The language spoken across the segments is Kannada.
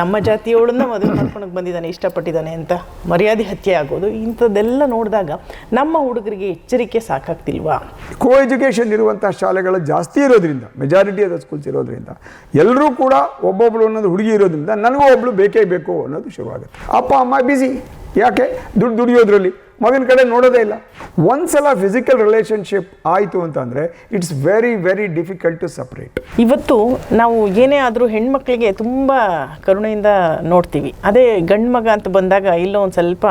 ನಮ್ಮ ಜಾತಿಯವಳನ್ನ ಮದುವೆ ಮಾಡ್ಕೊಳಕ್ಕೆ ಬಂದಿದ್ದಾನೆ, ಇಷ್ಟಪಟ್ಟಿದ್ದಾನೆ ಅಂತ ಮರ್ಯಾದೆ ಹತ್ಯೆ ಆಗೋದು, ಇಂಥದ್ದೆಲ್ಲ ನೋಡಿದಾಗ ನಮ್ಮ ಹುಡುಗರಿಗೆ ಎಚ್ಚರಿಕೆ ಸಾಕಾಗ್ತಿಲ್ವಾ? ಕೋ ಎಜುಕೇಷನ್ ಇರುವಂಥ ಶಾಲೆಗಳು ಜಾಸ್ತಿ ಇರೋದ್ರಿಂದ ಮೆಜಾರಿಟಿ ಆದ ಸ್ಕೂಲ್ಸ್ ಇರೋದ್ರಿಂದ ಎಲ್ಲರೂ ಕೂಡ ಒಬ್ಬೊಬ್ಳು ಅನ್ನೋದು ಹುಡುಗಿ ಇರೋದ್ರಿಂದ, ನನಗೂ ಒಬ್ಳು ಬೇಕೇ ಬೇಕು ಅನ್ನೋದು ಶುರುವಾಗುತ್ತೆ. ಅಪ್ಪ, ಅಮ್ಮ ಬಿಸಿ ಯಾಕೆ? ದುಡ್ಡು ದುಡಿಯೋದ್ರಲ್ಲಿ. ಮಗನ ಕಡೆ ನೋಡೋದೇ ಇಲ್ಲ. ಒಂದ್ಸಲ ಫಿಸಿಕಲ್ ರಿಲೇಶನ್ಶಿಪ್ ಆಯಿತು ಅಂತಂದರೆ it's very very difficult to separate ಇವತ್ತು ನಾವು ಏನೇ ಆದರೂ ಹೆಣ್ಮಕ್ಳಿಗೆ ತುಂಬ ಕರುಣೆಯಿಂದ ನೋಡ್ತೀವಿ. ಅದೇ ಗಂಡು ಮಗ ಅಂತ ಬಂದಾಗ ಇಲ್ಲೋ ಒಂದು ಸ್ವಲ್ಪ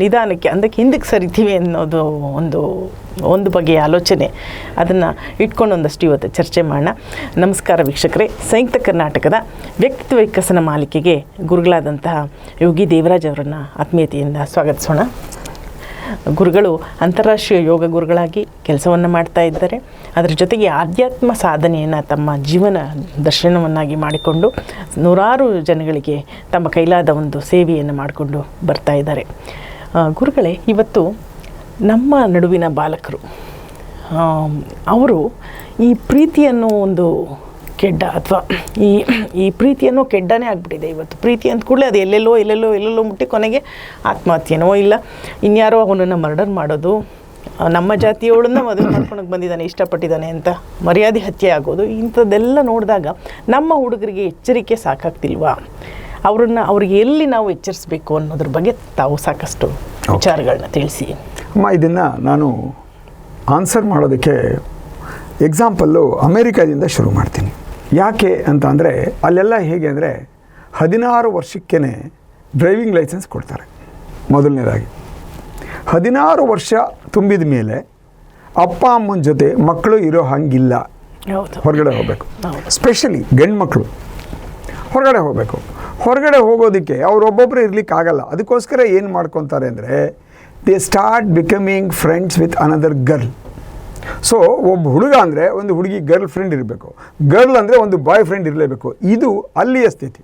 ನಿಧಾನಕ್ಕೆ, ಅಂದಕ್ಕೆ ಹಿಂದಕ್ಕೆ ಸರಿತೀವಿ ಅನ್ನೋದು ಒಂದು ಒಂದು ಬಗೆಯ ಆಲೋಚನೆ. ಅದನ್ನು ಇಟ್ಕೊಂಡು ಒಂದಷ್ಟು ಇವತ್ತು ಚರ್ಚೆ ಮಾಡೋಣ. ನಮಸ್ಕಾರ ವೀಕ್ಷಕರೇ. ಸಂಯುಕ್ತ ಕರ್ನಾಟಕದ ವ್ಯಕ್ತಿತ್ವ ವಿಕಸನ ಮಾಲಿಕೆಗೆ ಗುರುಗಳಾದಂತಹ ಯೋಗಿ ದೇವರಾಜ್ ಅವರನ್ನು ಆತ್ಮೀಯತೆಯಿಂದ ಸ್ವಾಗತಿಸೋಣ. ಗುರುಗಳು, ಅಂತಾರಾಷ್ಟ್ರೀಯ ಯೋಗ ಗುರುಗಳಾಗಿ ಕೆಲಸವನ್ನು ಮಾಡ್ತಾ ಇದ್ದಾರೆ. ಅದರ ಜೊತೆಗೆ ಆಧ್ಯಾತ್ಮ ಸಾಧನೆಯನ್ನು ತಮ್ಮ ಜೀವನ ದರ್ಶನವನ್ನಾಗಿ ಮಾಡಿಕೊಂಡು ನೂರಾರು ಜನಗಳಿಗೆ ತಮ್ಮ ಕೈಲಾದ ಒಂದು ಸೇವೆಯನ್ನು ಮಾಡಿಕೊಂಡು ಬರ್ತಾ ಇದ್ದಾರೆ. ಗುರುಗಳೇ, ಇವತ್ತು ನಮ್ಮ ನಡುವಿನ ಬಾಲಕರು ಅವರು ಈ ಪ್ರೀತಿಯನ್ನು ಒಂದು ಕೆಡ್ಡ ಅಥವಾ ಈ ಈ ಪ್ರೀತಿಯನ್ನು ಕೆಡ್ಡನೇ ಆಗಿಬಿಟ್ಟಿದೆ ಇವತ್ತು. ಪ್ರೀತಿ ಅಂತ ಕೂಡಲೇ ಅದು ಎಲ್ಲೆಲ್ಲೋ ಎಲ್ಲೆಲ್ಲೋ ಎಲ್ಲೆಲ್ಲೋ ಮುಟ್ಟಿ ಕೊನೆಗೆ ಆತ್ಮಹತ್ಯೆನೋ ಇಲ್ಲ. ಇನ್ಯಾರೋ ಅವನನ್ನು ಮರ್ಡರ್ ಮಾಡೋದು ನಮ್ಮ ಜಾತಿಯವಳನ್ನ ಮದುವೆ ಮಾಡ್ಕೊಳಕ್ಕೆ ಬಂದಿದ್ದಾನೆ ಇಷ್ಟಪಟ್ಟಿದ್ದಾನೆ ಅಂತ ಮರ್ಯಾದೆ ಹತ್ಯೆ ಆಗೋದು ಇಂಥದ್ದೆಲ್ಲ ನೋಡಿದಾಗ ನಮ್ಮ ಹುಡುಗರಿಗೆ ಎಚ್ಚರಿಕೆ ಸಾಕಾಗ್ತಿಲ್ವಾ? ಅವ್ರನ್ನ ಅವ್ರಿಗೆ ಎಲ್ಲಿ ನಾವು ಎಚ್ಚರಿಸಬೇಕು ಅನ್ನೋದ್ರ ಬಗ್ಗೆ ತಾವು ಸಾಕಷ್ಟು ವಿಚಾರಗಳನ್ನ ತಿಳಿಸಿ. ಅಮ್ಮ ಇದನ್ನು ನಾನು ಆನ್ಸರ್ ಮಾಡೋದಕ್ಕೆ ಎಕ್ಸಾಂಪಲ್ಲು ಅಮೇರಿಕಾದಿಂದ ಶುರು ಮಾಡ್ತೀನಿ. ಯಾಕೆ ಅಂತ ಅಂದರೆ ಅಲ್ಲೆಲ್ಲ ಹೇಗೆ ಅಂದರೆ ಹದಿನಾರು ವರ್ಷಕ್ಕೇ ಡ್ರೈವಿಂಗ್ ಲೈಸೆನ್ಸ್ ಕೊಡ್ತಾರೆ. ಮೊದಲನೇದಾಗಿ. ಹದಿನಾರು ವರ್ಷ ತುಂಬಿದ ಮೇಲೆ ಅಪ್ಪ ಅಮ್ಮನ ಜೊತೆ ಮಕ್ಕಳು ಇರೋ ಹಾಗಿಲ್ಲ. ಹೊರಗಡೆ ಹೋಗಬೇಕು. ಸ್ಪೆಷಲಿ ಗಂಡು ಮಕ್ಕಳು ಹೊರಗಡೆ ಹೋಗಬೇಕು. ಹೊರಗಡೆ ಹೋಗೋದಕ್ಕೆ ಅವರೊಬ್ಬೊಬ್ಬರು ಇರಲಿಕ್ಕಾಗಲ್ಲ ಅದಕ್ಕೋಸ್ಕರ ಏನು ಮಾಡ್ಕೊತಾರೆ ಅಂದರೆ they start becoming friends with another girl so ಒಬ್ಬ ಹುಡುಗ ಅಂದರೆ ಒಂದು ಹುಡುಗಿ ಗರ್ಲ್ ಫ್ರೆಂಡ್ ಇರಬೇಕು. ಗರ್ಲ್ ಅಂದರೆ ಒಂದು ಬಾಯ್ ಫ್ರೆಂಡ್ ಇರಲೇಬೇಕು. ಇದು ಅಲ್ಲಿಯ ಸ್ಥಿತಿ.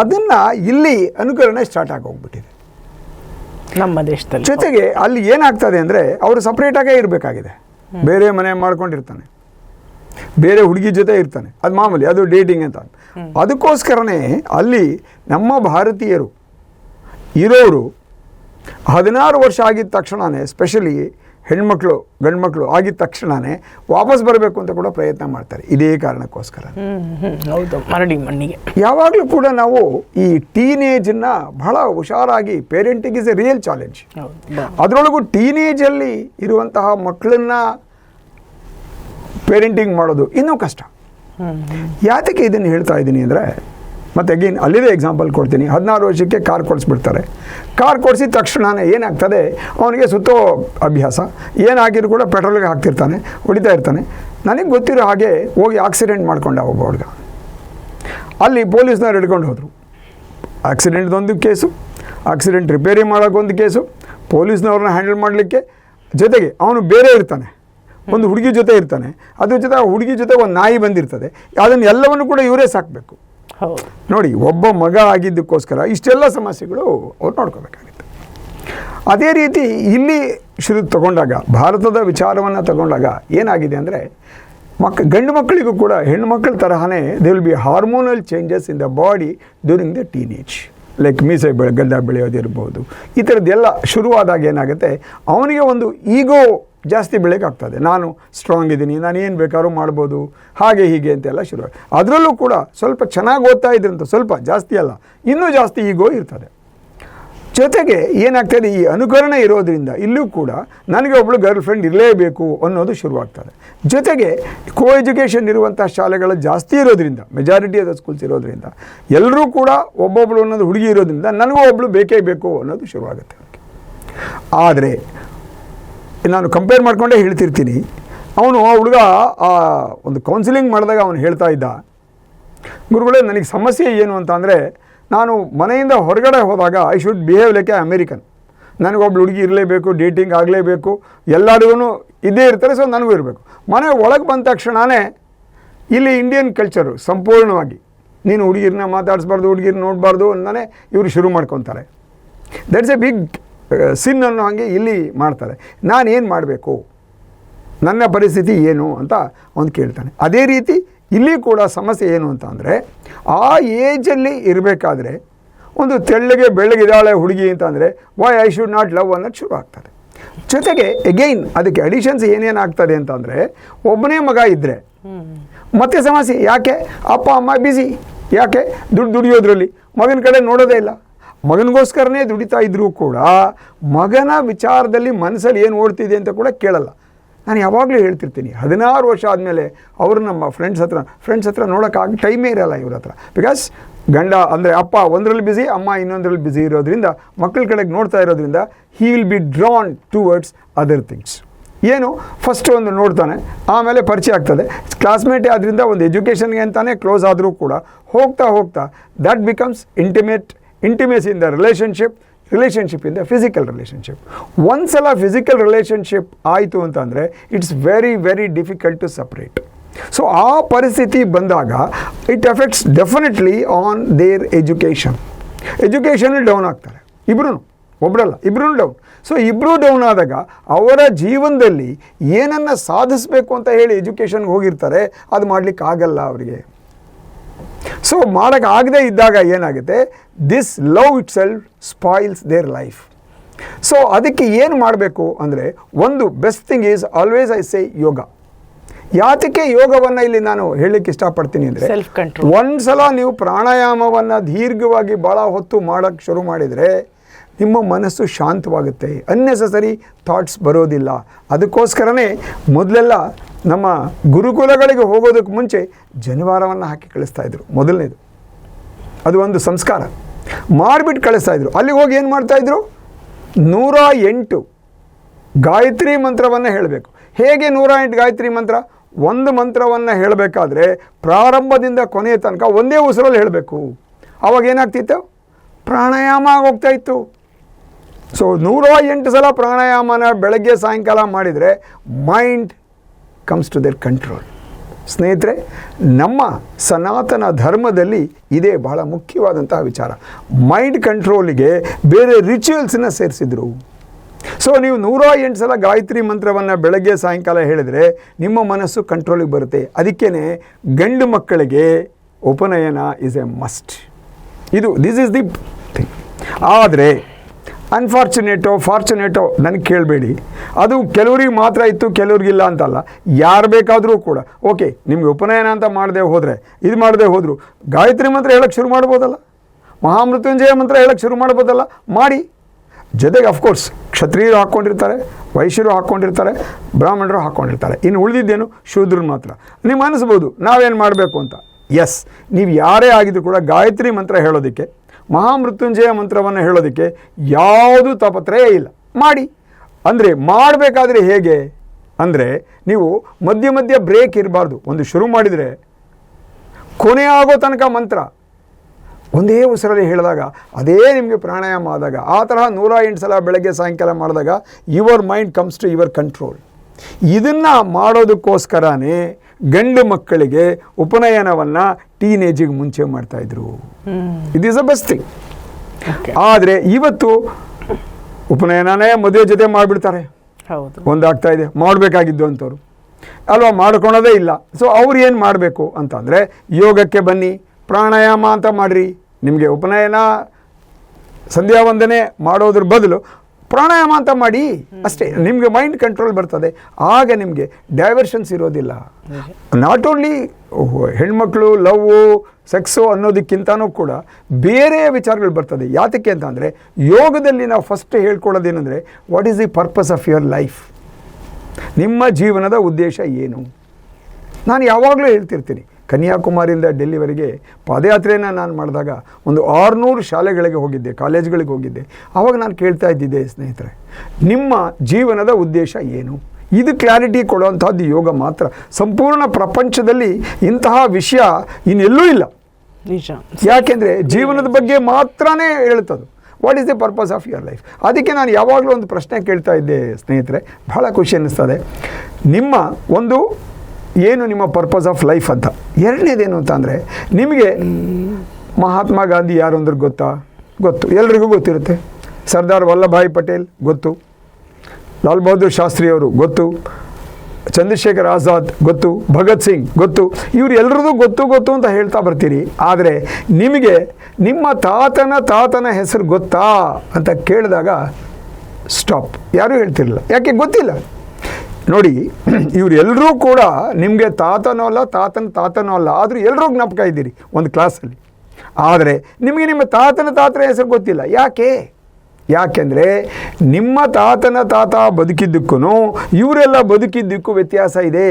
ಅದನ್ನ ಇಲ್ಲಿ ಅನುಕರಣೆ ಸ್ಟಾರ್ಟ್ ಆಗೋಗ್ಬಿಟ್ಟಿದೆ. ನಮ್ಮ ದೇಶದಲ್ಲಿ. ಜೊತೆಗೆ ಅಲ್ಲಿ ಏನಾಗ್ತದೆ ಅಂದರೆ ಅವರು ಸಪ್ರೇಟಾಗೇ ಇರಬೇಕಾಗಿದೆ. ಬೇರೆ ಮನೆ ಮಾಡ್ಕೊಂಡಿರ್ತಾನೆ. ಬೇರೆ ಹುಡುಗಿ ಜೊತೆ ಇರ್ತಾನೆ. ಅದು ಮಾಮೂಲಿ ಅದು ಡೇಟಿಂಗ್ ಅಂತ. ಅದಕ್ಕೋಸ್ಕರನೇ ಅಲ್ಲಿ ನಮ್ಮ ಭಾರತೀಯರು ಇರೋರು ಹದಿನಾರು ವರ್ಷ ಆಗಿದ ತಕ್ಷಣವೇ ಸ್ಪೆಷಲಿ ಹೆಣ್ಮಕ್ಳು ಗಂಡ್ಮಕ್ಳು ಆಗಿದ ತಕ್ಷಣನೇ ವಾಪಸ್ ಬರಬೇಕು ಅಂತ ಕೂಡ ಪ್ರಯತ್ನ ಮಾಡ್ತಾರೆ. ಇದೇ ಕಾರಣಕ್ಕೋಸ್ಕರ. ಹೌದು. ಮರಡಿ ಮಣ್ಣಿಗೆ. ಯಾವಾಗಲೂ ಕೂಡ ನಾವು ಈ ಟೀನೇಜನ್ನ ಬಹಳ ಹುಷಾರಾಗಿ parenting is a real challenge. ಅದರೊಳಗೂ ಟೀನೇಜಲ್ಲಿ ಇರುವಂತಹ ಮಕ್ಕಳನ್ನ ಪೇರೆಂಟಿಂಗ್ ಮಾಡೋದು ಇನ್ನೂ ಕಷ್ಟ. ಯಾತಕ್ಕೆ ಇದನ್ನು ಹೇಳ್ತಾ ಇದ್ದೀನಿ ಅಂದರೆ ಮತ್ತೆ ಅಗೇನ್ ಅಲ್ಲಿದೆ ಎಕ್ಸಾಂಪಲ್ ಕೊಡ್ತೀನಿ. ಹದಿನಾರು ವರ್ಷಕ್ಕೆ ಕಾರ್ ಕೊಡಿಸ್ಬಿಡ್ತಾರೆ. ಕಾರ್ ಕೊಡಿಸಿದ ತಕ್ಷಣನೇ ಏನಾಗ್ತದೆ? ಅವನಿಗೆ ಸುತ್ತೋ ಅಭ್ಯಾಸ. ಏನಾಗಿದ್ರು ಕೂಡ ಪೆಟ್ರೋಲ್ಗೆ ಹಾಕ್ತಿರ್ತಾನೆ, ಹೊಡಿತಾ ಇರ್ತಾನೆ. ನನಗೆ ಗೊತ್ತಿರೋ ಹಾಗೆ ಹೋಗಿ ಆಕ್ಸಿಡೆಂಟ್ ಮಾಡ್ಕೊಂಡ ಒಬ್ಬ ಹುಡುಗ. ಅಲ್ಲಿ ಪೊಲೀಸ್ನವ್ರು ಹಿಡ್ಕೊಂಡು ಹೋದರು. ಆಕ್ಸಿಡೆಂಟ್ದೊಂದು ಕೇಸು ಆಕ್ಸಿಡೆಂಟ್ ರಿಪೇರಿ ಮಾಡೋಕ್ಕೊಂದು ಕೇಸು ಪೊಲೀಸ್ನವ್ರನ್ನ ಹ್ಯಾಂಡಲ್ ಮಾಡಲಿಕ್ಕೆ ಜೊತೆಗೆ ಅವನು ಬೇರೆ ಇರ್ತಾನೆ. ಒಂದು ಹುಡುಗಿ ಜೊತೆ ಇರ್ತಾನೆ. ಅದ್ರ ಜೊತೆ ಆ ಹುಡುಗಿ ಜೊತೆ ಒಂದು ನಾಯಿ ಬಂದಿರ್ತದೆ. ಅದನ್ನು ಎಲ್ಲವನ್ನು ಕೂಡ ಇವರೇ ಸಾಕಬೇಕು. ನೋಡಿ, ಒಬ್ಬ ಮಗ ಆಗಿದ್ದಕ್ಕೋಸ್ಕರ ಇಷ್ಟೆಲ್ಲ ಸಮಸ್ಯೆಗಳು ಅವ್ರು ನೋಡ್ಕೋಬೇಕಾಗುತ್ತೆ. ಅದೇ ರೀತಿ ಇಲ್ಲಿ ಶುರು ತಗೊಂಡಾಗ, ಭಾರತದ ವಿಚಾರವನ್ನು ತಗೊಂಡಾಗ ಏನಾಗಿದೆ ಅಂದರೆ, ಮಕ್, ಗಂಡು ಮಕ್ಕಳಿಗೂ ಕೂಡ ಹೆಣ್ಣು ಮಕ್ಕಳ ತರಹನೇ they will be hormonal changes in the body during the teenage like ಮೀಸೆ ಬೆಳೆ ಗಡ್ಡ ಬೆಳೆಯೋದಿರ್ಬೋದು. ಈ ಥರದ್ದೆಲ್ಲ ಶುರುವಾದಾಗ ಏನಾಗುತ್ತೆ, ಅವನಿಗೆ ಒಂದು ಈಗೋ ಜಾಸ್ತಿ ಬೆಳಕಾಗ್ತದೆ ನಾನು ಸ್ಟ್ರಾಂಗ್ ಇದ್ದೀನಿ, ನಾನು ಏನು ಬೇಕಾದ್ರೂ ಮಾಡ್ಬೋದು, ಹಾಗೆ ಹೀಗೆ ಅಂತೆಲ್ಲ ಶುರು ಅದರಲ್ಲೂ ಕೂಡ ಸ್ವಲ್ಪ ಚೆನ್ನಾಗಿ ಓದ್ತಾ ಇದ್ರಂತ ಸ್ವಲ್ಪ ಜಾಸ್ತಿ ಅಲ್ಲ, ಇನ್ನೂ ಜಾಸ್ತಿ ಈಗೋ ಇರ್ತದೆ. ಜೊತೆಗೆ ಏನಾಗ್ತದೆ, ಈ ಅನುಕರಣೆ ಇರೋದರಿಂದ ಇಲ್ಲೂ ಕೂಡ ನನಗೆ ಒಬ್ಬಳು ಗರ್ಲ್ ಫ್ರೆಂಡ್ ಇರಲೇಬೇಕು ಅನ್ನೋದು ಶುರುವಾಗ್ತದೆ. ಜೊತೆಗೆ ಕೋ ಎಜುಕೇಷನ್ ಇರುವಂಥ ಶಾಲೆಗಳು ಜಾಸ್ತಿ ಇರೋದ್ರಿಂದ ಮೆಜಾರಿಟಿ ಆದ ಸ್ಕೂಲ್ಸ್ ಇರೋದ್ರಿಂದ ಎಲ್ಲರೂ ಕೂಡ ಒಬ್ಬೊಬ್ಬಳು ಅನ್ನೋದು ಹುಡುಗಿ ಇರೋದ್ರಿಂದ ನನಗೂ ಒಬ್ಬಳು ಬೇಕೇ ಬೇಕು ಅನ್ನೋದು ಶುರುವಾಗುತ್ತೆ. ಆದರೆ ನಾನು ಕಂಪೇರ್ ಮಾಡಿಕೊಂಡೇ ಹೇಳ್ತಿರ್ತೀನಿ. ಅವನು ಆ ಹುಡುಗ, ಆ ಒಂದು ಕೌನ್ಸಿಲಿಂಗ್ ಮಾಡಿದಾಗ ಅವನು ಹೇಳ್ತಾ ಇದ್ದ, ಗುರುಗಳೇ, ನನಗೆ ಸಮಸ್ಯೆ ಏನು ಅಂತ ಅಂದರೆ, ನಾನು ಮನೆಯಿಂದ ಹೊರಗಡೆ ಹೋದಾಗ I should behave like a American ನನಗೊಬ್ಳು ಹುಡುಗಿ ಇರಲೇಬೇಕು ಡೇಟಿಂಗ್ ಆಗಲೇಬೇಕು ಎಲ್ಲರಿಗೂ ಇದೇ ಇರ್ತಾರೆ ಸೊ ನನಗೂ ಇರಬೇಕು. ಮನೆ ಒಳಗೆ ಬಂದ ತಕ್ಷಣವೇ ಇಲ್ಲಿ ಇಂಡಿಯನ್ ಕಲ್ಚರು ಸಂಪೂರ್ಣವಾಗಿ, ನೀನು ಹುಡುಗಿರನ್ನ ಮಾತಾಡಿಸ್ಬಾರ್ದು, ಹುಡುಗಿರ್ನ ನೋಡಬಾರ್ದು ಅಂತಾನೆ ಇವರು ಶುರು ಮಾಡ್ಕೊತಾರೆ. ದಟ್ಸ್ ಎ ಬಿಗ್ ಸಿನ್ ಅನ್ನೋ ಹಾಗೆ ಇಲ್ಲಿ ಮಾಡ್ತಾರೆ. ನಾನು ಏನು ಮಾಡಬೇಕು? ನನ್ನ ಪರಿಸ್ಥಿತಿ ಏನು ಅಂತ ಅವನು ಕೇಳ್ತಾನೆ. ಅದೇ ರೀತಿ ಇಲ್ಲಿ ಕೂಡ ಸಮಸ್ಯೆ ಏನು ಅಂತ ಅಂದರೆ, ಆ ಏಜಲ್ಲಿ ಇರಬೇಕಾದ್ರೆ ಒಂದು ತೆಳ್ಳಗೆ ಬೆಳ್ಳಗಿದ್ದಾಳೆ ಹುಡುಗಿ ಅಂತಂದರೆ why I should not love ಅನ್ನೋದು ಶುರು ಆಗ್ತದೆ. ಜೊತೆಗೆ ಎಗೈನ್ ಅದಕ್ಕೆ ಅಡಿಷನ್ಸ್ ಏನೇನು ಆಗ್ತದೆ ಅಂತಂದರೆ ಒಬ್ಬನೇ ಮಗ ಇದ್ದರೆ ಮತ್ತೆ ಸಮಸ್ಯೆ ಯಾಕೆ? ಅಪ್ಪ, ಅಮ್ಮ ಬಿಸಿ ಯಾಕೆ? ದುಡ್ಡು ದುಡಿಯೋದ್ರಲ್ಲಿ. ಮಗನ ಕಡೆ ನೋಡೋದೇ ಇಲ್ಲ. ಮಗನಿಗೋಸ್ಕರನೇ ದುಡಿತಾ ಇದ್ದರೂ ಕೂಡ ಮಗನ ವಿಚಾರದಲ್ಲಿ ಮನಸ್ಸಲ್ಲಿ ಏನು ಓಡ್ತಿದೆ ಅಂತ ಕೂಡ ಕೇಳಲ್ಲ. ನಾನು ಯಾವಾಗಲೂ ಹೇಳ್ತಿರ್ತೀನಿ, ಹದಿನಾರು ವರ್ಷ ಆದಮೇಲೆ ಅವರು ನಮ್ಮ ಫ್ರೆಂಡ್ಸ್ ಹತ್ರ ಫ್ರೆಂಡ್ಸ್ ಹತ್ರ ನೋಡೋಕ್ಕಾಗ ಟೈಮೇ ಇರಲ್ಲ ಇವ್ರ ಹತ್ರ. ಬಿಕಾಸ್ ಗಂಡ ಅಂದರೆ ಅಪ್ಪ ಒಂದರಲ್ಲಿ ಬ್ಯುಸಿ ಅಮ್ಮ ಇನ್ನೊಂದರಲ್ಲಿ ಬ್ಯುಸಿ ಇರೋದ್ರಿಂದ, ಮಕ್ಕಳ ಕಡೆಗೆ ನೋಡ್ತಾ ಇರೋದ್ರಿಂದ he will be drawn towards other things ಏನು? ಫಸ್ಟ್ ಒಂದು ನೋಡ್ತಾನೆ, ಆಮೇಲೆ ಪರಿಚಯ ಆಗ್ತದೆ. ಕ್ಲಾಸ್ಮೇಟೇ ಆದ್ದರಿಂದ ಒಂದು ಎಜುಕೇಷನ್ಗೆ ಅಂತಾನೆ ಕ್ಲೋಸ್ ಆದರೂ ಕೂಡ ಹೋಗ್ತಾ ಹೋಗ್ತಾ ದಟ್ ಬಿಕಮ್ಸ್ ಇಂಟಿಮೇಟ್ ಇಂಟಿಮೇಸಿ ಇಂದ ರಿಲೇಷನ್ಶಿಪ್ ರಿಲೇಷನ್ಶಿಪ್ ಇಂದ ಫಿಸಿಕಲ್ ರಿಲೇಷನ್ಶಿಪ್ ಒಂದ್ಸಲ ಫಿಸಿಕಲ್ ರಿಲೇಷನ್ಶಿಪ್ ಆಯಿತು ಅಂತಂದರೆ it's very very difficult to separate so ಆ ಪರಿಸ್ಥಿತಿ ಬಂದಾಗ it effects definitely on their education ಎಜುಕೇಷನಲ್ಲಿ down ಆಗ್ತಾರೆ. ಇಬ್ಬರೂ ಒಬ್ಬರಲ್ಲ ಇಬ್ಬರೂ ಡೌನ್ ಸೊ ಇಬ್ಬರೂ ಡೌನ್ ಆದಾಗ, ಅವರ ಜೀವನದಲ್ಲಿ ಏನನ್ನು ಸಾಧಿಸಬೇಕು ಅಂತ ಹೇಳಿ ಎಜುಕೇಷನ್ಗೆ ಹೋಗಿರ್ತಾರೆ, ಅದು ಮಾಡಲಿಕ್ಕೆ ಆಗಲ್ಲ ಅವರಿಗೆ. ಸೊ ಮಾಡೋಕ್ಕಾಗದೇ ಇದ್ದಾಗ ಏನಾಗುತ್ತೆ? This love itself spoils their life so ಅದಕ್ಕೆ ಏನು ಮಾಡಬೇಕು ಅಂದರೆ ಒಂದು best thing is always I say yoga ಯಾತಕ್ಕೆ ಯೋಗವನ್ನು ಇಲ್ಲಿ ನಾನು ಹೇಳಲಿಕ್ಕೆ ಇಷ್ಟಪಡ್ತೀನಿ ಅಂದರೆ ಒಂದು ಸಲ ಒಂದ್ಸಲ ನೀವು ಪ್ರಾಣಾಯಾಮವನ್ನು ದೀರ್ಘವಾಗಿ ಭಾಳ ಹೊತ್ತು ಮಾಡೋಕ್ಕೆ ಶುರು ಮಾಡಿದರೆ ನಿಮ್ಮ ಮನಸ್ಸು ಶಾಂತವಾಗುತ್ತೆ. ಅನ್ನೆಸಸರಿ ಥಾಟ್ಸ್ ಬರೋದಿಲ್ಲ. ಅದಕ್ಕೋಸ್ಕರನೇ ಮೊದಲೆಲ್ಲ ನಮ್ಮ ಗುರುಕುಲಗಳಿಗೆ ಹೋಗೋದಕ್ಕೆ ಮುಂಚೆ ಜನಿವಾರವನ್ನು ಹಾಕಿ ಕಳಿಸ್ತಾ ಇದ್ರು. ಮೊದಲನೇದು. ಅದು ಒಂದು ಸಂಸ್ಕಾರ. ಮಾಡಿಬಿಟ್ಟು ಕಳಿಸ್ತಾ ಇದ್ರು. ಅಲ್ಲಿಗೆ ಹೋಗಿ ಏನು ಮಾಡ್ತಾಯಿದ್ರು ನೂರ ಎಂಟು ಗಾಯತ್ರಿ ಮಂತ್ರವನ್ನು ಹೇಳಬೇಕು. ಹೇಗೆ ನೂರ ಎಂಟು ಗಾಯತ್ರಿ ಮಂತ್ರ? ಒಂದು ಮಂತ್ರವನ್ನು ಹೇಳಬೇಕಾದ್ರೆ ಪ್ರಾರಂಭದಿಂದ ಕೊನೆಯ ತನಕ ಒಂದೇ ಉಸಿರಲ್ಲಿ ಹೇಳಬೇಕು. ಅವಾಗ ಏನಾಗ್ತಿತ್ತು? ಪ್ರಾಣಾಯಾಮ ಆಗೋಗ್ತಾ ಇತ್ತು. ಸೊ ನೂರ ಎಂಟು ಸಲ ಪ್ರಾಣಾಯಾಮನ ಬೆಳಗ್ಗೆ ಸಾಯಂಕಾಲ ಮಾಡಿದರೆ mind comes to their control ಸ್ನೇಹಿತರೆ, ನಮ್ಮ ಸನಾತನ ಧರ್ಮದಲ್ಲಿ ಇದೇ ಬಹಳ ಮುಖ್ಯವಾದಂತಹ ವಿಚಾರ. ಮೈಂಡ್ ಕಂಟ್ರೋಲಿಗೆ ಬೇರೆ ರಿಚುವಲ್ಸನ್ನ ಸೇರಿಸಿದ್ರು. ಸೊ ನೀವು ನೂರ ಎಂಟು ಸಲ ಗಾಯತ್ರಿ ಮಂತ್ರವನ್ನು ಬೆಳಗ್ಗೆ, ಸಾಯಂಕಾಲ ಹೇಳಿದರೆ ನಿಮ್ಮ ಮನಸ್ಸು ಕಂಟ್ರೋಲಿಗೆ ಬರುತ್ತೆ. ಅದಕ್ಕೇ ಗಂಡು ಮಕ್ಕಳಿಗೆ ಉಪನಯನ ಇಸ್ ಎ ಮಸ್ಟ್ ಇದು ದಿಸ್ ಇಸ್ ದಿ ಥಿಂಗ್ ಆದರೆ ಅನ್ಫಾರ್ಚುನೇಟೋ ಫಾರ್ಚುನೇಟೋ ನನಗೆ ಕೇಳಬೇಡಿ. ಅದು ಕೆಲವ್ರಿಗೆ ಮಾತ್ರ ಇತ್ತು, ಕೆಲವ್ರಿಗಿಲ್ಲ ಅಂತಲ್ಲ. ಯಾರು ಬೇಕಾದರೂ ಕೂಡ. ಓಕೆ, ನಿಮಗೆ ಉಪನಯನ ಅಂತ ಮಾಡದೆ ಹೋದರೆ, ಇದು ಮಾಡದೆ ಹೋದರು. ಗಾಯತ್ರಿ ಮಂತ್ರ ಹೇಳಕ್ಕೆ ಶುರು ಮಾಡ್ಬೋದಲ್ಲ? ಮಹಾಮೃತ್ಯುಂಜಯ ಮಂತ್ರ ಹೇಳಕ್ಕೆ ಶುರು ಮಾಡ್ಬೋದಲ್ಲ? ಮಾಡಿ. ಜೊತೆಗೆ ಅಫ್ಕೋರ್ಸ್ ಕ್ಷತ್ರಿಯರು ಹಾಕ್ಕೊಂಡಿರ್ತಾರೆ ವೈಶ್ಯರು ಹಾಕ್ಕೊಂಡಿರ್ತಾರೆ ಬ್ರಾಹ್ಮಣರು ಹಾಕ್ಕೊಂಡಿರ್ತಾರೆ ಇನ್ನು ಉಳಿದಿದ್ದೇನು? ಶೂದ್ರರು ಮಾತ್ರ. ನೀವು ಅನಿಸ್ಬೋದು, ನಾವೇನು ಮಾಡಬೇಕು ಅಂತ. ಎಸ್ ನೀವು ಯಾರೇ ಆಗಿದ್ರು ಕೂಡ ಗಾಯತ್ರಿ ಮಂತ್ರ ಹೇಳೋದಕ್ಕೆ ಮಹಾಮೃತ್ಯುಂಜಯ ಮಂತ್ರವನ್ನು ಹೇಳೋದಕ್ಕೆ ಯಾವುದು ತಾಪತ್ರಯ ಇಲ್ಲ. ಮಾಡಿ. ಅಂದರೆ ಮಾಡಬೇಕಾದ್ರೆ ಹೇಗೆ? ಅಂದರೆ ನೀವು ಮಧ್ಯ ಮಧ್ಯ ಬ್ರೇಕ್ ಇರಬಾರ್ದು. ಒಂದು ಶುರು ಮಾಡಿದರೆ ಕೊನೆ ಆಗೋ ತನಕ ಮಂತ್ರ. ಒಂದೇ ಉಸಿರಲ್ಲಿ ಹೇಳಿದಾಗ, ಅದೇ ನಿಮಗೆ ಪ್ರಾಣಾಯಾಮ ಆದಾಗ, ಆ ತರಹ ನೂರ ಎಂಟು ಸಲ ಬೆಳಗ್ಗೆ ಸಾಯಂಕಾಲ ಮಾಡಿದಾಗ your mind comes to your control ಇದನ್ನು ಮಾಡೋದಕ್ಕೋಸ್ಕರನೇ ಗಂಡು ಮಕ್ಕಳಿಗೆ ಉಪನಯನವನ್ನು ಟೀನೇಜಿಗೆ ಮುಂಚೆ ಮಾಡ್ತಾಯಿದ್ರು. It is a best thing ಆದರೆ ಇವತ್ತು ಉಪನಯನನೇ ಮದುವೆ ಜೊತೆ ಮಾಡಿಬಿಡ್ತಾರೆ. ಒಂದಾಗ್ತಾ ಇದೆ. ಮಾಡಬೇಕಾಗಿದ್ದು ಅಂಥವ್ರು. ಅಲ್ವಾ ಮಾಡ್ಕೊಳೋದೇ ಇಲ್ಲ. ಸೊ ಅವ್ರು ಏನು ಮಾಡಬೇಕು ಅಂತಂದರೆ ಯೋಗಕ್ಕೆ ಬನ್ನಿ ಪ್ರಾಣಾಯಾಮ ಅಂತ ಮಾಡಿರಿ. ನಿಮಗೆ ಉಪನಯನ ಸಂಧ್ಯಾ ವಂದನೆ ಮಾಡೋದ್ರ ಬದಲು ಪ್ರಾಣಾಯಾಮ ಅಂತ ಮಾಡಿ ಅಷ್ಟೇ, ನಿಮಗೆ ಮೈಂಡ್ ಕಂಟ್ರೋಲ್ ಬರ್ತದೆ. ಆಗ ನಿಮಗೆ ಡೈವರ್ಷನ್ಸ್ ಇರೋದಿಲ್ಲ. ನಾಟ್ ಓನ್ಲಿ ಹೆಣ್ಮಕ್ಳು ಲವ್ ಸೆಕ್ಸು ಅನ್ನೋದಕ್ಕಿಂತನೂ ಕೂಡ ಬೇರೆ ವಿಚಾರಗಳು ಬರ್ತದೆ. ಯಾತಕ್ಕೆ ಅಂತಂದರೆ, ಯೋಗದಲ್ಲಿ ನಾವು first ಹೇಳ್ಕೊಳ್ಳೋದೇನೆಂದರೆ what is the purpose of your life ನಿಮ್ಮ ಜೀವನದ ಉದ್ದೇಶ ಏನು? ನಾನು ಯಾವಾಗಲೂ ಹೇಳ್ತಿರ್ತೀನಿ ಕನ್ಯಾಕುಮಾರಿಯಿಂದ ಡೆಲ್ಲಿವರೆಗೆ ಪಾದಯಾತ್ರೆಯನ್ನು ನಾನು ಮಾಡಿದಾಗ ಒಂದು ಆರುನೂರು ಶಾಲೆಗಳಿಗೆ ಹೋಗಿದ್ದೆ ಕಾಲೇಜ್ಗಳಿಗೆ ಹೋಗಿದ್ದೆ. ಆವಾಗ ನಾನು ಕೇಳ್ತಾ ಇದ್ದಿದ್ದೆ ಸ್ನೇಹಿತರೆ ನಿಮ್ಮ ಜೀವನದ ಉದ್ದೇಶ ಏನು? ಇದು ಕ್ಲಾರಿಟಿ ಕೊಡುವಂಥದ್ದು ಯೋಗ ಮಾತ್ರ. ಸಂಪೂರ್ಣ ಪ್ರಪಂಚದಲ್ಲಿ ಇಂತಹ ವಿಷಯ ಇನ್ನೆಲ್ಲೂ ಇಲ್ಲ. ನಿಜ. ಯಾಕೆಂದರೆ ಜೀವನದ ಬಗ್ಗೆ ಮಾತ್ರನೇ ಹೇಳ್ತದು what is the purpose of your life ಅದಕ್ಕೆ ನಾನು ಯಾವಾಗಲೂ ಒಂದು ಪ್ರಶ್ನೆ ಕೇಳ್ತಾ ಇದ್ದೆ ಸ್ನೇಹಿತರೆ. ಬಹಳ ಖುಷಿ ಅನ್ನಿಸ್ತದೆ. ನಿಮ್ಮ ಒಂದು ಏನು ನಿಮ್ಮ ಪರ್ಪಸ್ ಆಫ್ ಲೈಫ್ ಅಂತ. ಎರಡನೇದೇನು ಅಂತ ಅಂದರೆ, ನಿಮಗೆ ಮಹಾತ್ಮ ಗಾಂಧಿ ಯಾರು ಅಂದ್ರೆ ಗೊತ್ತಾ? ಗೊತ್ತು. ಎಲ್ರಿಗೂ ಗೊತ್ತಿರುತ್ತೆ. ಸರ್ದಾರ್ ವಲ್ಲಭಾಯ್ ಪಟೇಲ್, ಗೊತ್ತು. ಲಾಲ್ ಬಹದ್ದೂರ್ ಶಾಸ್ತ್ರಿ ಅವರು, ಗೊತ್ತು. ಚಂದ್ರಶೇಖರ್ ಆಜಾದ್, ಗೊತ್ತು. ಭಗತ್ ಸಿಂಗ್, ಗೊತ್ತು. ಇವ್ರು ಗೊತ್ತು ಗೊತ್ತು ಅಂತ ಹೇಳ್ತಾ ಬರ್ತೀರಿ. ಆದರೆ ನಿಮಗೆ ನಿಮ್ಮ ತಾತನ ತಾತನ ಹೆಸರು ಗೊತ್ತಾ ಅಂತ ಕೇಳಿದಾಗ ಸ್ಟಾಪ್ ಯಾರೂ ಹೇಳ್ತಿರಲಿಲ್ಲ. ಯಾಕೆ? ಗೊತ್ತಿಲ್ಲ. ನೋಡಿ ಇವರೆಲ್ಲರೂ ಕೂಡ ನಿಮಗೆ ತಾತನೋ ಅಲ್ಲ, ತಾತನ ತಾತನೋ ಅಲ್ಲ, ಆದರೂ ಎಲ್ಲರೂ ಜ್ಞಾಪಕ ಇದ್ದೀರಿ ಒಂದು ಕ್ಲಾಸಲ್ಲಿ. ಆದರೆ ನಿಮಗೆ ನಿಮ್ಮ ತಾತನ ತಾತನ ಹೆಸರು ಗೊತ್ತಿಲ್ಲ. ಯಾಕೆ? ಯಾಕೆಂದರೆ ನಿಮ್ಮ ತಾತನ ತಾತ ಬದುಕಿದ್ದಕ್ಕೂ ಇವರೆಲ್ಲ ಬದುಕಿದ್ದಕ್ಕೂ ವ್ಯತ್ಯಾಸ ಇದೆ.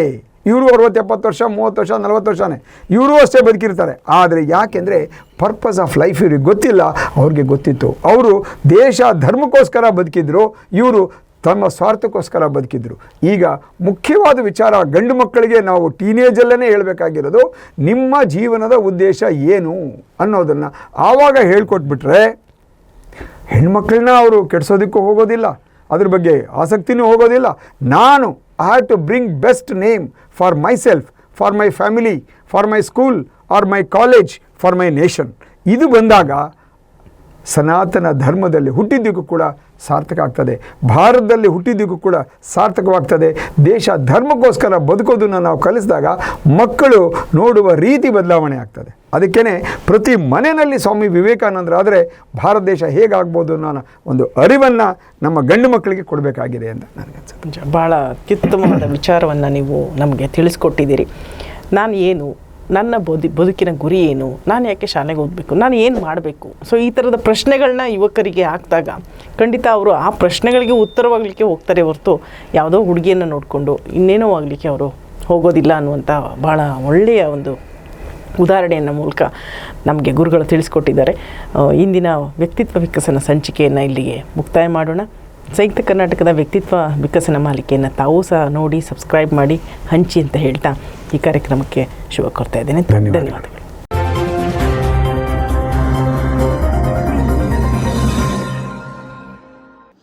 ಇವರು ಅರವತ್ತು ಎಪ್ಪತ್ತು ವರ್ಷ, ಮೂವತ್ತು ವರ್ಷ, ನಲವತ್ತು ವರ್ಷನೇ. ಇವರು ಅಷ್ಟೇ ಬದುಕಿರ್ತಾರೆ. ಆದರೆ ಯಾಕೆಂದರೆ ಪರ್ಪಸ್ ಆಫ್ ಲೈಫ್ ಇವ್ರಿಗೆ ಗೊತ್ತಿಲ್ಲ, ಅವ್ರಿಗೆ ಗೊತ್ತಿತ್ತು. ಅವರು ದೇಶ, ಧರ್ಮಕ್ಕೋಸ್ಕರ ಬದುಕಿದ್ರು. ಇವರು ತಮ್ಮ ಸ್ವಾರ್ಥಕ್ಕೋಸ್ಕರ ಬದುಕಿದ್ರು. ಈಗ ಮುಖ್ಯವಾದ ವಿಚಾರ ಗಂಡು ಮಕ್ಕಳಿಗೆ ನಾವು ಟೀನೇಜಲ್ಲೇ ಹೇಳಬೇಕಾಗಿರೋದು, ನಿಮ್ಮ ಜೀವನದ ಉದ್ದೇಶ ಏನು ಅನ್ನೋದನ್ನು ಆವಾಗ ಹೇಳ್ಕೊಟ್ಬಿಟ್ರೆ ಹೆಣ್ಮಕ್ಳನ್ನ ಅವರು ಕೆಡಿಸೋದಕ್ಕೂ ಹೋಗೋದಿಲ್ಲ, ಅದ್ರ ಬಗ್ಗೆ ಆಸಕ್ತಿನೂ ಹೋಗೋದಿಲ್ಲ. ನಾನು I have to bring best name for myself for my family for my school or my college for my nation ಇದು ಬಂದಾಗ ಸನಾತನ ಧರ್ಮದಲ್ಲಿ ಹುಟ್ಟಿದ್ದಕ್ಕೂ ಕೂಡ ಸಾರ್ಥಕ ಆಗ್ತದೆ. ಭಾರತದಲ್ಲಿ ಹುಟ್ಟಿದ್ದಕ್ಕೂ ಕೂಡ ಸಾರ್ಥಕವಾಗ್ತದೆ. ದೇಶ ಧರ್ಮಕ್ಕೋಸ್ಕರ ಬದುಕೋದನ್ನು ನಾವು ಕಲಿಸಿದಾಗ ಮಕ್ಕಳು ನೋಡುವ ರೀತಿ ಬದಲಾವಣೆ ಆಗ್ತದೆ. ಅದಕ್ಕೇ ಪ್ರತಿ ಮನೆಯಲ್ಲಿ ಸ್ವಾಮಿ ವಿವೇಕಾನಂದರಾದರೆ ಭಾರತ ದೇಶ ಹೇಗಾಗ್ಬೋದು ಅನ್ನೋ ಒಂದು ಅರಿವನ್ನು ನಮ್ಮ ಗಂಡು ಮಕ್ಕಳಿಗೆ ಕೊಡಬೇಕಾಗಿದೆ ಅಂತ ನಿಜ ಭಾಳ ಅತ್ಯುತ್ತಮವಾದ ವಿಚಾರವನ್ನು ನೀವು ನಮಗೆ ತಿಳಿಸ್ಕೊಟ್ಟಿದ್ದೀರಿ. ನಾನು ಏನು ನನ್ನ ಬದು, ಬದುಕಿನ ಗುರಿ ಏನು? ನಾನು ಯಾಕೆ ಶಾಲೆಗೆ ಓದಬೇಕು ನಾನು ಏನು ಮಾಡಬೇಕು? ಸೊ ಈ ಥರದ ಪ್ರಶ್ನೆಗಳನ್ನ ಯುವಕರಿಗೆ ಹಾಕಿದಾಗ ಖಂಡಿತ ಅವರು ಆ ಪ್ರಶ್ನೆಗಳಿಗೆ ಉತ್ತರವಾಗಲಿಕ್ಕೆ ಹೋಗ್ತಾರೆ ಹೊರತು ಯಾವುದೋ ಹುಡುಗಿಯನ್ನು ನೋಡಿಕೊಂಡು ಇನ್ನೇನೋ ಆಗಲಿಕ್ಕೆ ಅವರು ಹೋಗೋದಿಲ್ಲ ಅನ್ನುವಂಥ ಭಾಳ ಒಳ್ಳೆಯ ಒಂದು ಉದಾಹರಣೆಯನ್ನು ಮೂಲಕ ನಮಗೆ ಗುರುಗಳು ತಿಳಿಸ್ಕೊಟ್ಟಿದ್ದಾರೆ. ಇಂದಿನ ವ್ಯಕ್ತಿತ್ವ ವಿಕಸನ ಸಂಚಿಕೆಯನ್ನು ಇಲ್ಲಿಗೆ ಮುಕ್ತಾಯ ಮಾಡೋಣ. ಸಂಯುಕ್ತ ಕರ್ನಾಟಕದ ವ್ಯಕ್ತಿತ್ವ ವಿಕಸನ ಮಾಲಿಕೆಯನ್ನು ತಾವು ಸಹ ನೋಡಿ ಸಬ್ಸ್ಕ್ರೈಬ್ ಮಾಡಿ ಹಂಚಿ ಅಂತ ಹೇಳ್ತಾ ಈ ಕಾರ್ಯಕ್ರಮಕ್ಕೆ ಶುಭ ಕೋರ್ತಾ ಇದ್ದೇನೆ ಧನ್ಯವಾದಗಳು. ಧನ್ಯವಾದಗಳು